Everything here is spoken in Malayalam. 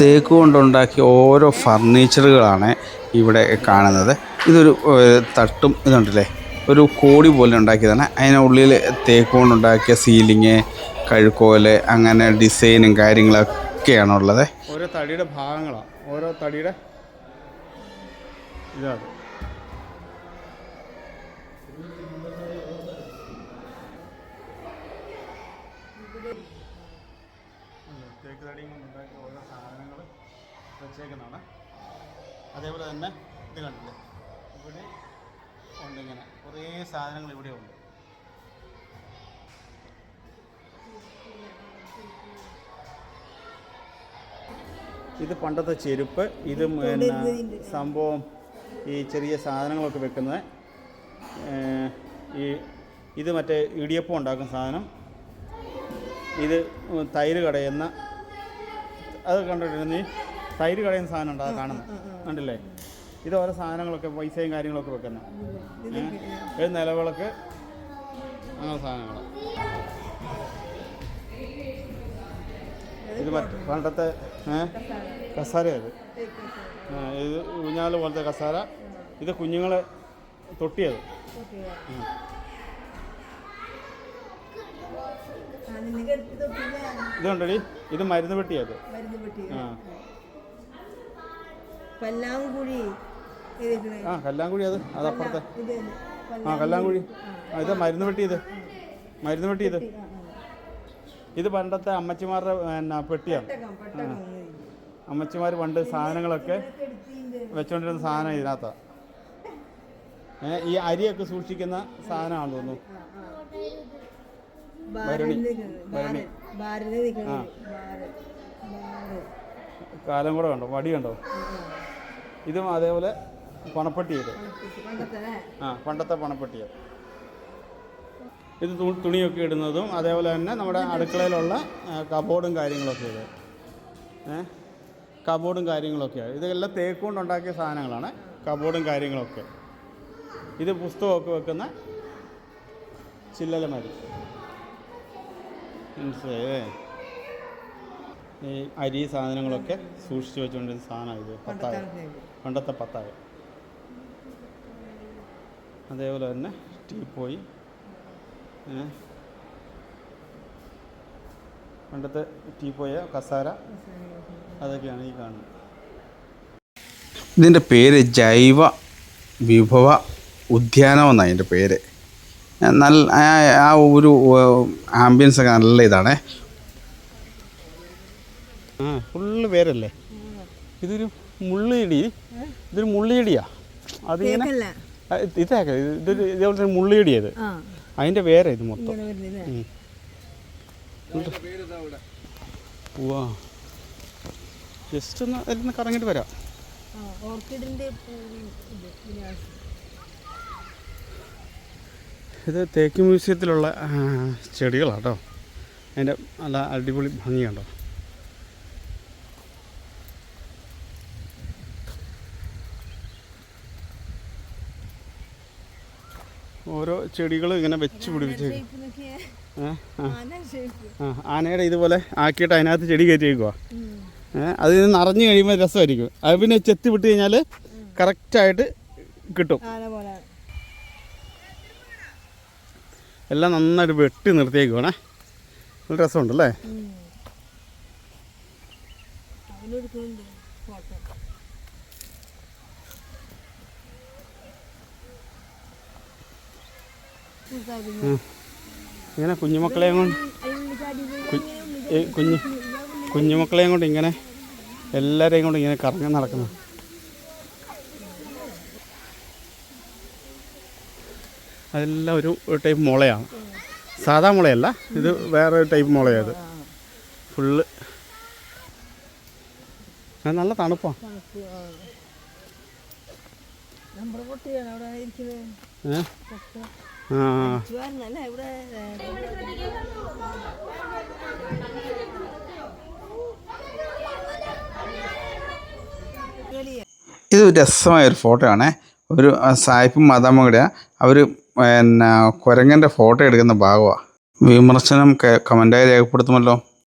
തേക്ക് കൊണ്ടുണ്ടാക്കിയ ഓരോ ഫർണിച്ചറുകളാണ് ഇവിടെ കാണുന്നത്. ഇതൊരു തട്ടും ഇതുണ്ടല്ലേ? ഒരു കോടി പോലെ ഉണ്ടാക്കിയതാണ്. അതിനുള്ളിൽ തേക്ക് കൊണ്ടുണ്ടാക്കിയ സീലിങ് കഴുക്കോൽ അങ്ങനെ ഡിസൈനും കാര്യങ്ങളൊക്കെയാണ് ഉള്ളത്. ഓരോ തടിയുടെ ഭാഗങ്ങളാണ് ഓരോ തടിയുടെ ഇതാണ്. തേക്ക് തടിയും കൊണ്ടുണ്ടാക്കിയ ഓരോ സാധനങ്ങൾ വെച്ചേക്കുന്നതാണ്. അതേപോലെ തന്നെ ഇത് കണ്ടില്ലേ? ഇവിടെ ഉണ്ട് ഇങ്ങനെ കുറേ സാധനങ്ങൾ ഇവിടെ ഉണ്ട്. ഇത് പണ്ടത്തെ ചെരുപ്പ് ഇത് പിന്നെ സംഭവം ഈ ചെറിയ സാധനങ്ങളൊക്കെ വെക്കുന്നത്. ഈ ഇത് മറ്റേ ഇടിയപ്പം ഉണ്ടാക്കുന്ന സാധനം. ഇത് തൈര് കടയുന്ന അത് കണ്ടിട്ടുണ്ട്. നീ തൈര് കളയുന്ന സാധനം ഉണ്ട്? അത് കാണുന്നത് കണ്ടില്ലേ? ഇത് ഓരോ സാധനങ്ങളൊക്കെ പൈസയും കാര്യങ്ങളൊക്കെ വെക്കുന്നത് ഒരു നിലവിളക്ക് അങ്ങനെ സാധനങ്ങൾ ഇത് പണ്ടത്തെ കസാര ഇത് ഇത് ഊഞ്ഞാൽ പോലത്തെ കസാര. ഇത് കുഞ്ഞുങ്ങളെ തൊട്ടിയത്. ഉം. ഇത് മരുന്ന് പെട്ടിയത്. ആ. കല്ലാങ്കുഴി അത്. അത് അപ്പുറത്തെ. ആ കല്ലാങ്കുഴി. ആ. ഇത് മരുന്ന് പെട്ടിയത്. മരുന്ന് പെട്ടിയത്. ഇത് പണ്ടത്തെ അമ്മച്ചിമാരുടെ എന്നാ പെട്ടിയാണ് അമ്മച്ചിമാർ പണ്ട് സാധനങ്ങളൊക്കെ വെച്ചോണ്ടിരുന്ന വെച്ചുകൊണ്ടിരുന്ന സാധനം ഇതിനകത്താണ് ഈ അരിയൊക്കെ സൂക്ഷിക്കുന്ന സാധനമാണെന്ന് തോന്നുന്നു. കാലം കൂടെ കണ്ടോ? വടി കണ്ടോ? ഇതും അതേപോലെ പണപ്പെട്ടി ഇത് പണ്ടത്തെ ആ പണ്ടത്തെ പണപ്പെട്ടിയത്. ഇത് തുണിയൊക്കെ ഇടുന്നതും അതേപോലെ തന്നെ നമ്മുടെ അടുക്കളയിലുള്ള കബോർഡും കാര്യങ്ങളൊക്കെ ഇത്. കബോർഡും കാര്യങ്ങളൊക്കെയാണ് ഇതെല്ലാം തേക്ക് കൊണ്ടുണ്ടാക്കിയ സാധനങ്ങളാണ് കബോർഡും കാര്യങ്ങളൊക്കെ. ഇത് പുസ്തകമൊക്കെ വെക്കുന്ന ചില്ലലമാരി. മനസ്സിലായേ ഈ അരി സാധനങ്ങളൊക്കെ സൂക്ഷിച്ചു വെച്ചുകൊണ്ടിരുന്ന സാധനമാണ് ഇത് പത്തായ. പണ്ടത്തെ പത്തായ. അതേപോലെ തന്നെ ടീ പോയി പണ്ടത്തെ ടീ പോയ കസാര അതൊക്കെയാണ് ഈ കാണുന്നത്. ഇതിന്റെ പേര് ജൈവ വിഭവ ഉദ്യാനം എന്നാണ് അതിന്റെ പേര്. നല്ല ആ- ഒരു ആംബിയൻസ് ഒക്കെ നല്ല ഇതാണേ. ആ ഫുള്ള് പേരല്ലേ? ഇതൊരു മുള്ളിയിടി? ഇതൊരു മുള്ളിയിടിയാ? അതിങ്ങനെ ഇതേക്ക ഇതൊരു ഇതേപോലെ തന്നെ മുള്ളിയിടിയത് അതിന്റെ വേറെ ഇത് മൊത്തം. വാ ജസ്റ്റ് ഒന്ന് അതിലൊന്ന് കറങ്ങിയിട്ട് വരാം. ഓർക്കിഡിന്റെ ഇത് തേക്ക് മ്യൂസിയത്തിലുള്ള ചെടികളാണ് കേട്ടോ അതിന്റെ നല്ല അടിപൊളി ഭംഗിയുണ്ടോ? ഓരോ ചെടികൾ ഇങ്ങനെ വെച്ച് പിടിപ്പിച്ചേക്കും. ആനയുടെ ഇതുപോലെ ആക്കിയിട്ട് അതിനകത്ത് ചെടി കയറ്റിയേക്കുക അത് നിറഞ്ഞു കഴിയുമ്പോൾ രസമായിരിക്കും. അത് പിന്നെ ചെത്തി വിട്ട് കഴിഞ്ഞാൽ കറക്റ്റായിട്ട് കിട്ടും. എല്ലാം നന്നായിട്ട് വെട്ടി നിർത്തിയേക്കുവാണേ. നല്ല രസമുണ്ടല്ലേ. ഇങ്ങനെ കുഞ്ഞുമക്കളെയും കൊണ്ട് കുഞ്ഞു കുഞ്ഞുമക്കളെയും കൊണ്ട് ഇങ്ങനെ എല്ലാവരെയും കൊണ്ട് ഇങ്ങനെ കറങ്ങി നടക്കുന്നു. അതെല്ലാം ഒരു ടൈപ്പ് മുളയാണ്. സാധാ മുളയല്ല ഇത് വേറെ ഒരു ടൈപ്പ് മുളയത് ഫുള്ള്. നല്ല തണുപ്പാണ് ആ. ഇത് രസമായ ഒരു ഫോട്ടോ ആണേ ഒരു സായിപ്പും മാതാമ്മ കൂടെയാണ് അവർ പിന്നെ കുരങ്ങന്റെ ഫോട്ടോ എടുക്കുന്ന ഭാഗമാണ് വിമർശനം കമന്റായി രേഖപ്പെടുത്തുമല്ലോ.